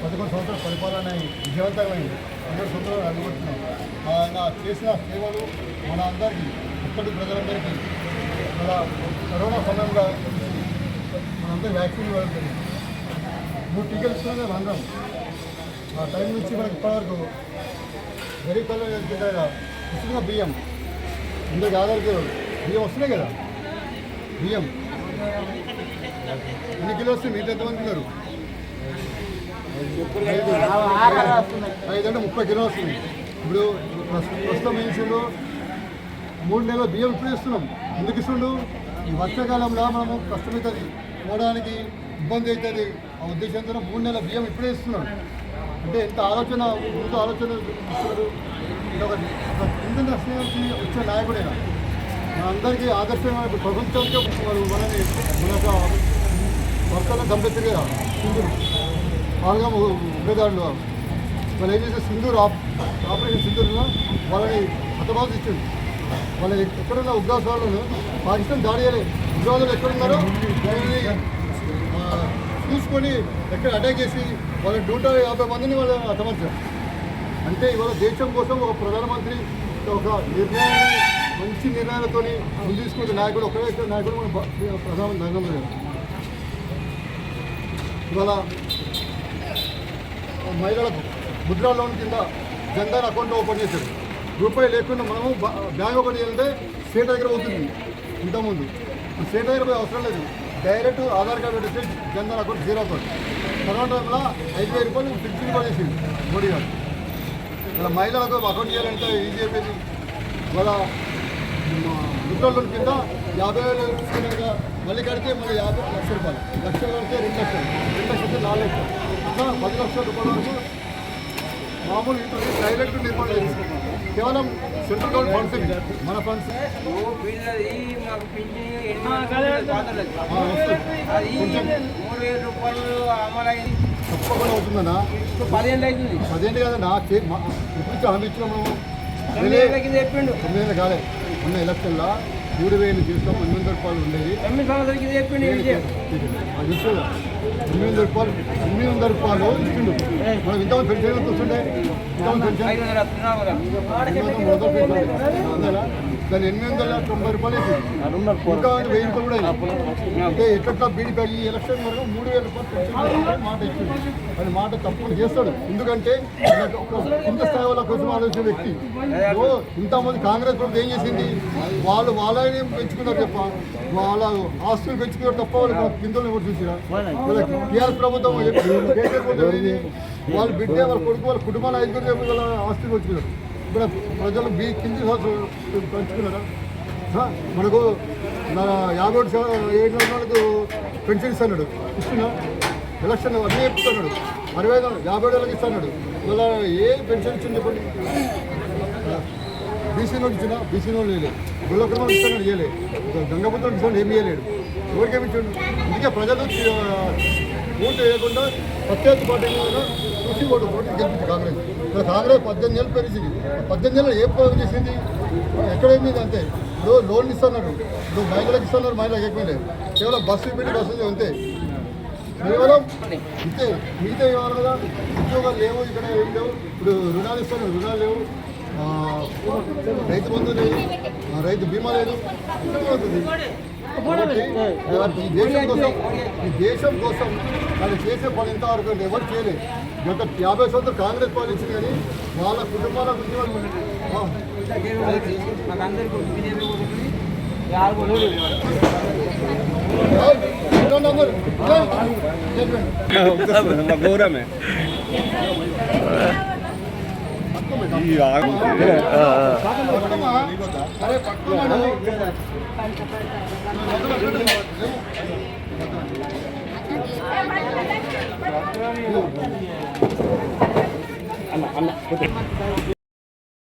పదకొండు సంవత్సరాల పరిపాలన విజయవంతమైంది. అందరూ సంవత్సరాలు అందుకుంటున్నాం ఆయన చేసిన సేవలు మన అందరికీ ఇప్పటి ప్రజలందరికీ మన కరోనా సమయంలో మనందరూ వ్యాక్సిన్ ఇవ్వడం జరిగింది. మూడు టీకాలు ఇస్తున్నాం అందరం ఆ టైం నుంచి మనకి ఇప్పటివరకు గరీబ్ కళ్యాణ్ కింద ఇస్తున్న బియ్యం. ఇందుకు ఆధార్ బియ్యం వస్తున్నాయి కదా? బియ్యం. ఎన్ని కిలో వస్తుంది మీరు ఎంతమంది ఉన్నారు? ఐదు ముప్పై కిలో వస్తుంది. ఇప్పుడు ప్రస్తుతం ఏం మూడు నెలల బియ్యం ఇప్పుడు ఇస్తున్నాం. ఎందుకు ఇస్తుండు? ఈ వర్షాకాలంలో మనము కష్టమవుతుంది పోవడానికి ఇబ్బంది అవుతుంది ఆ ఉద్దేశంతో మూడు నెలల బియ్యం ఇప్పుడే ఇస్తున్నాం. అంటే ఎంత ఆలోచన ఎంత ఆలోచన ఇస్తున్నారు ఇది ఒక వచ్చే నాయకుడైనా మనందరికీ ఆదర్శంగా ఇప్పుడు ప్రభుత్వానికి మరి మనని మన యొక్క మామూలుగా దంపెత్తారు వాళ్ళు ఏం చేస్తే సింధూరు ఆప్ ఆపరేషన్ సింధూరులో వాళ్ళని హతబాదు ఇచ్చింది వాళ్ళు ఎక్కడున్న ఉగ్రవాదులను పాకిస్తాన్ దాడి చేయలేదు. ఉగ్రవాదులు ఎక్కడున్నారో వాళ్ళని చూసుకొని ఎక్కడ అటాక్ చేసి వాళ్ళ నూట యాభై మందిని వాళ్ళు హతమార్చారు అంటే ఇవాళ దేశం కోసం ఒక ప్రధానమంత్రి ఒక నిర్ణయాన్ని మంచి నిర్ణయాలతో ముందు తీసుకుంటే నాయకుడు ఒకటే నాయకుడు మన ప్రధానమంత్రి నరేంద్ర మోదీ ఇవాళ మహిళలకు ముద్రా లోన్ కింద జన్ధన్ అకౌంట్ ఓపెన్ చేశారు. రూపాయి లేకుండా మనము బ్యాంక్ ఓపెన్ చేయాలంటే స్టేట్ దగ్గర అవుతుంది ఇంతకుముందు. స్టేట్ దగ్గర పోయే అవసరం లేదు. డైరెక్ట్ ఆధార్ కార్డు పెట్టి Jan Dhan account zero account. Corona టైంలో ఐదు వేల రూపాయలు ఫిక్స్డ్ కూడా చేసింది మోడీ గారు. ఇలా మహిళలకు అకౌంట్ చేయాలంటే ఈజీ అయిపోయింది. వాళ్ళ ముద్రా లోన్ కింద యాభై వేలు తీసుకున్నాక మళ్ళీ కడితే మళ్ళీ యాభై లక్ష రూపాయలు. లక్షలు కడితే రెండు లక్షలు. రెండు లక్షలు నాలుగు లక్షలు. ఇంకా పది లక్షల రూపాయల వరకు మామూలు ఇంట్లో డైరెక్ట్ నిర్మాణం చేసుకుంటాం. కేవలం సెంట్రల్ గవర్నమెంట్ ఫండ్స్. మన ఫండ్స్ తప్పకుండా అవుతుందన్నా. పదిహేను అవుతుంది అదేంటి కదన్నా ఇప్పుడు హామీ తొమ్మిది చెప్పిండు. తొమ్మిది కాలే. మొన్న ఎలక్షన్లో మూడు వేలు చేస్తాం ఎనిమిది వందల రూపాయలు ఉండేది? ఎనిమిది వందల రూపాయలు ఎనిమిది వందల రూపాయలు ఇచ్చిండు. మనం ఇంతమంది పెన్షన్ వస్తుండే? ఇంతమంది పెన్షన్ కదా ఎనిమిది వందల తొంభై రూపాయలు ఇంకా వెయ్యి రూపాయలు కూడా. అంటే ఎట్లా బీడీ ఈ ఎలక్షన్ వరకు మూడు వేల రూపాయలు మాట ఇచ్చింది అది మాట తప్పకుండా చేస్తాడు ఎందుకంటే కింద స్థాయి వాళ్ళ కోసం ఆలోచించే వ్యక్తి ఇంతమంది కాంగ్రెస్ ప్రభుత్వం ఏం చేసింది వాళ్ళు వాళ్ళని పెంచుకున్నారు తప్ప వాళ్ళ ఆస్తులు పెంచుకున్నారు తప్ప వాళ్ళు కింద ఎవరు చూసిరా టీఆర్ఎస్ ప్రభుత్వం? వాళ్ళ బిడ్డ వాళ్ళ కొడుకు వాళ్ళ కుటుంబాల ఐదుగురు వాళ్ళ ఆస్తులు పెంచుకున్నారు ఇప్పుడు ప్రజలు బీ కింది పంచుకున్నారా? మనకు నా యాభై ఏడు వాళ్ళకు పెన్షన్ ఇస్తున్నాడు. ఇస్తున్నా? ఎలక్షన్ అన్నీ చెప్తున్నాడు. అరవై ఐదు యాభై ఏడు వాళ్ళకి ఇస్తున్నాడు. ఇవాళ ఏ పెన్షన్ ఇచ్చింది చెప్పండి? బీసీ నోట్ ఇచ్చినా బీసీ నోట్ లేదు గుళ్ళక్రమం ఇస్తున్నాడు చేయలేదు గంగపుత్రం ఇస్తున్నాడు ఏమి చేయలేడు ఎవరికి ఏమి ఇచ్చాడు? అందుకే ప్రజలు ఓటు వేయకుండా ప్రత్యేక పార్టీ మీద చూసి ఓటు ఓటు గెలిపింది కాంగ్రెస్. ఇక్కడ కాంగ్రెస్ పద్దెనిమిది నెలలు పెరిచింది పద్దెనిమిది నెలలు ఏ పదవి చేసింది? ఎక్కడైంది అంతే ఇప్పుడు లోన్లు ఇస్తున్నారు. ఇప్పుడు మహిళలకు ఇస్తున్నారు మహిళలకు ఎక్కువ కేవలం బస్సు పెట్టి బస్సు అంతే. కేవలం ఇంతే. మిగతా ఇవ్వాలి కదా ఉద్యోగాలు లేవు ఇక్కడ ఏం లేవు. ఇప్పుడు రుణాలు ఇస్తున్నారు రుణాలు లేవు. రైతు బంధు లేదు. రైతు బీమా లేదు. ఇబ్బంది అవుతుంది ఈ దేశం కోసం ఈ దేశం కోసం వాళ్ళు చేసే పని ఇంతవరకు అంటే ఎవరు చేయలేదు. గత యాభై సంవత్సరాలు కాంగ్రెస్ పాలించింది కానీ వాళ్ళ కుటుంబాల గురించి వాళ్ళు గౌరవమే. అన్న అన్న